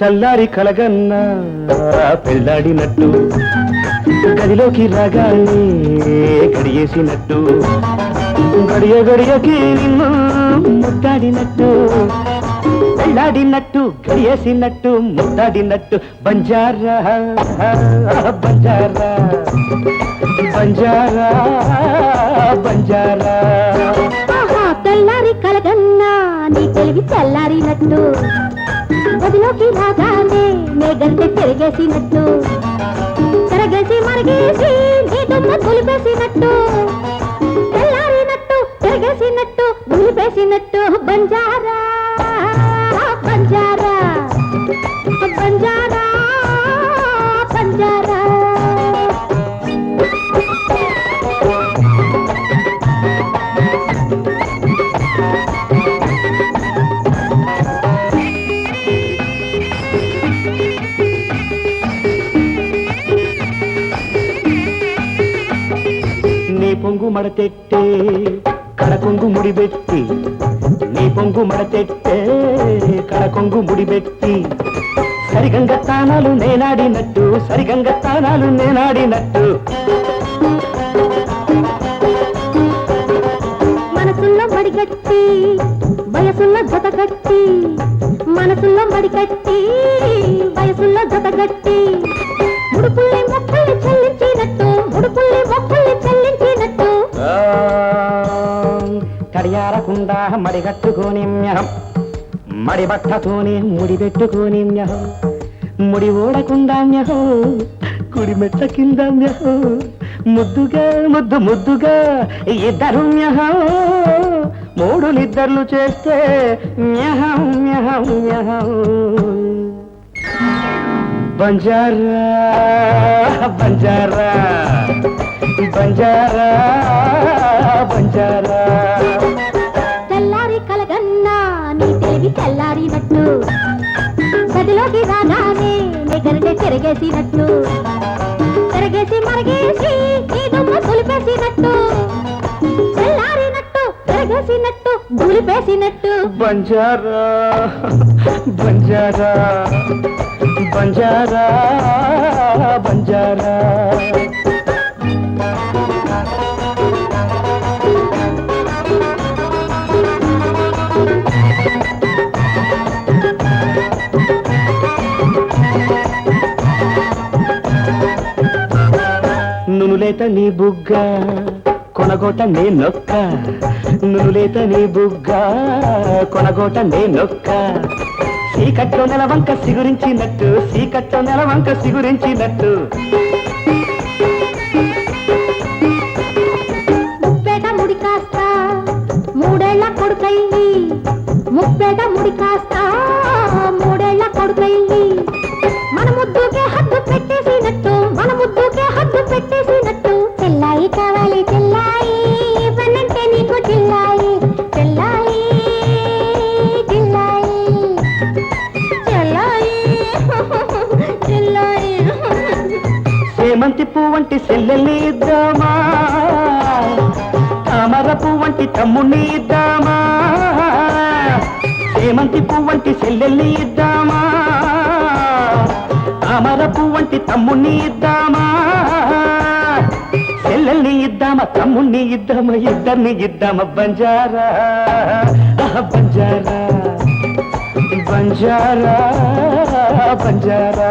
చల్లారి కలగన్నా పెళ్ళాడినట్టు గదిలోకి రాగానే గడియేసినట్టు గడియ గడియకి నిన్ను ముద్దాడినట్టు పెళ్ళాడినట్టు గడియేసినట్టు ముద్దాడినట్టు బంజారా బంజారా బంజారా బంజారా. తెల్లారి కలగన్నా నీ తెలివి తెల్లారినట్టు. గదిలోకి రాగానే మేఘంటే తిరిగేసినట్టు. తిరగేసి మరిగేసి నీ దుమ్మ తెల్లారినట్టు తిరిగేసినట్టు దులిపేసినట్టు బంజారా. పొంగు మడతెట్టే కడకొంగు ముడిబెట్టి నీ పొంగు మడతెట్టే కడకొంగు ముడిబెట్టి సరిగంగ తానాలు నేనాడినట్టు సరిగంగ తానాలు నేనాడినట్టు. మనసుల్లో మడిగట్టి వయసుల్లో జతగట్టి మనసుల్లో మడిగట్టి వయసుల్లో జతగట్టి తడియారకుండా మడిగట్టుకోని మ్యహం. మడి బట్టతోనే ముడి పెట్టుకోని మ్యహం. ముడి ఓడకుండా మ్యహం. కుడి కింద మ్యహం. ముద్దుగా ముద్దు ముద్దుగా ఇద్దరు మ్యహం. మూడు నిద్దర్లు చేస్తే మ్యహం మ్యహం మ్యహం. బంజారా బంజారా. బంజారా బంజారా. గదిలోకి రాగానే నిగరటే తిరగేసినట్టు. తిరగేసి మరగేసి నీ దొమ్మ దులిపేసినట్టు తెల్లారినట్టు బంజారా బంజారా బంజారా. నునులేత నీ బుగ్గ కొనగోట నే నొక్క. నునులేత నీ బుగ్గ కొనగోట నే నొక్క. సీకట్లో నెలవంక సిగురించినట్టు సీకట్లో నెలవంక సిగురించినట్టు. ముప్పేట ముడి కాస్త మూడేళ్ళ కొడుకయ్యి. ముప్పేట ముడి కాస్త మూడేళ్ళ కొడుకయ్యి. సేమంతి పువ్వంటి సెల్లెల్ని ఇద్దామా? తామర పువ్వంటి తమ్ముణ్ణి ఇద్దామా? సేమంతి పువ్వంటి సెల్లెల్ని ఇద్దామా? తామర పువ్వంటి తమ్ముణ్ణి ఇద్దామా? సెల్లెల్ని ఇద్దామా తమ్ముణ్ణి ఇద్దామా ఇద్దరిని ఇద్దామా బంజారా? బంజారా బంజారా బంజారా.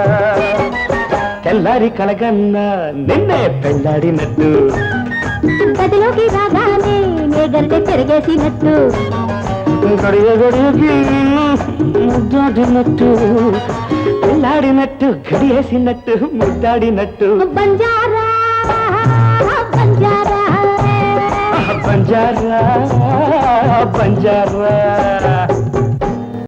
తెల్లారి కలగన్నా నిన్నే పెళ్ళాడినట్టు. గదిలోకి రాగానే మేగరితే తిరిగేసినట్టు గడియ గడియకి ముద్దాడినట్టు. పెళ్ళాడినట్టు గడియేసినట్టు ముద్దాడినట్టు. బంజారా బంజారా. బంజారా బంజారా.